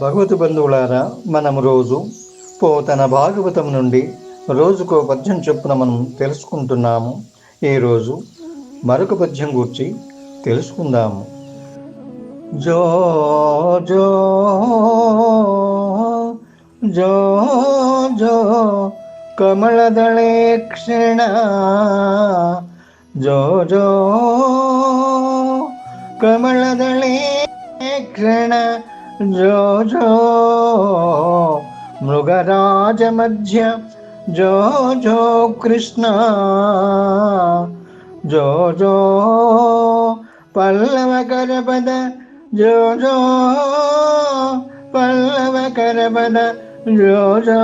భగవతి బంధువులారా మనం రోజు పోతన భాగవతం నుండి రోజుకో పద్యం చొప్పున మనం తెలుసుకుంటున్నాము. ఈరోజు మరొక పద్యం గురించి తెలుసుకుందాము. జో జో జో జో కమలదళే క్షణ జో జో కమలదళే క్షణ జో మృగరాజ మధ్య జో జో కృష్ణ జో జో పల్లవ కరపద జో జో పల్లవ కరపద జో జో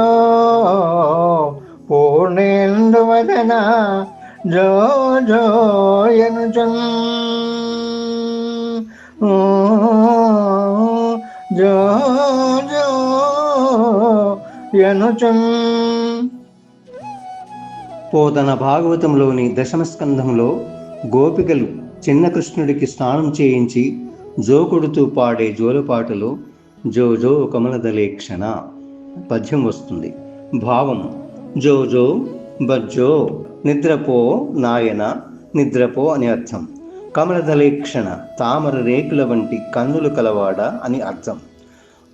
పూర్ణేందువదన జో జో ఎనుచన్ జో జో ఎనుచన్ పోతన భాగవతంలోని దశమ స్కంధంలో గోపికలు చిన్న కృష్ణుడికి స్నానం చేయించి జోకుడుతూ పాడే జోలపాటలో జో జో కమలదలేక్షణ పద్యం వస్తుంది. భావం జో జో బజ్జో నిద్రపో నాయన నిద్రపో అని అర్థం. కమలదలేక్షణ తామర రేకుల వంటి కన్నులు కలవాడ అని అర్థం.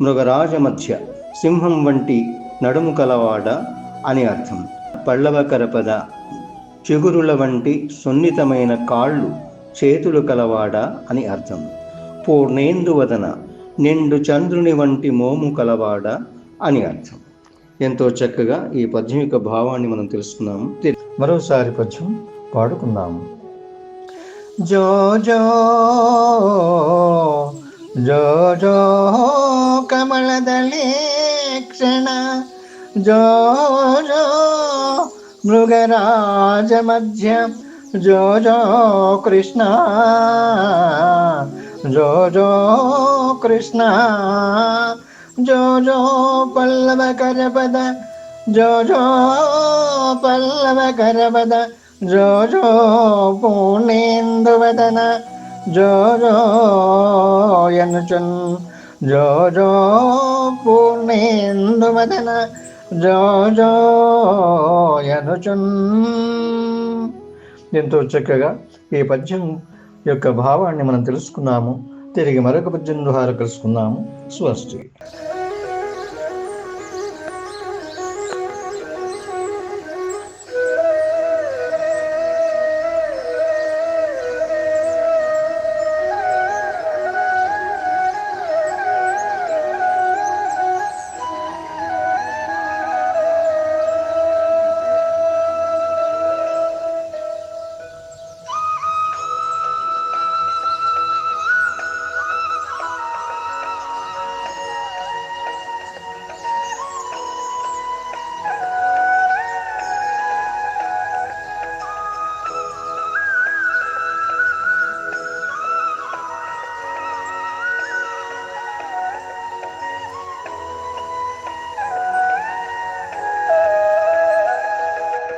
మృగరాజ మధ్య సింహం వంటి నడుము కలవాడ అని అర్థం. పల్లవకరపద చిగురుల వంటి సున్నితమైన కాళ్ళు చేతులు కలవాడ అని అర్థం. పూర్ణేందువదన నిండు చంద్రుని వంటి మోము కలవాడ అని అర్థం. ఎంతో చక్కగా ఈ పద్యం యొక్క భావాన్ని మనం తెలుసుకున్నాము. మరోసారి పద్యం పాడుకుందాము. జో జో జో జో కమలదళే క్షణ జో జో మృగరాజ మధ్య జో జో కృష్ణ జో జో కృష్ణ జో జో పల్లవ కరపద జో జో పల్లవ కరపద జో జో పూర్ణేందువదన జో జో ఎనుచున్ జో జో పూర్ణేందువదన జో జో ఎనుచున్ ఎంతో చక్కగా ఈ పద్యం యొక్క భావాన్ని మనం తెలుసుకున్నాము. తిరిగి మరొక పద్యం ద్వారా కలుసుకున్నాము స్వస్తి.